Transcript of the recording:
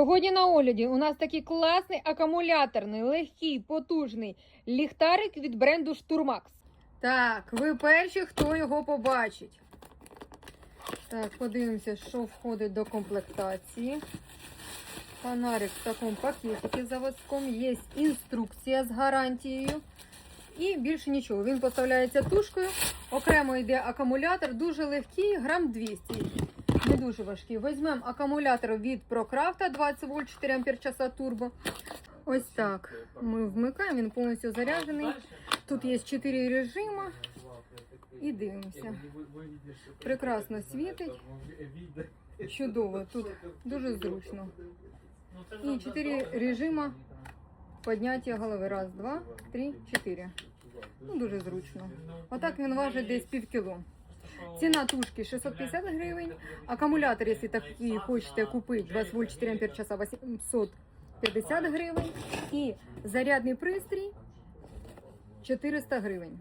Сьогодні на огляді у нас такий класний акумуляторний, легкий, потужний ліхтарик від бренду Штурмакс. Так, ви перші, хто його побачить. Так, подивимося, що входить до комплектації. Фонарик в такому пакетику заводському. Є інструкція з гарантією. І більше нічого. Він поставляється тушкою. Окремо йде акумулятор, дуже легкий, грам 200. Не дуже важкий. Візьмемо акумулятор від Прокрафта 20 вольт 4 ампер часа турбо. Ось так. Ми вмикаємо, він повністю заряджений. Тут є 4 режими. І дивимося. Прекрасно світить. Чудово. Тут дуже зручно. І 4 режима підняття голови. Раз, два, три, чотири. Ну, дуже зручно. Отак він важить десь пів кіло. Ціна тушки 650 гривень. Акумулятор, якщо такий хочете купити, 20 вольт 4 ампер часа 850 гривень. І зарядний пристрій 400 гривень.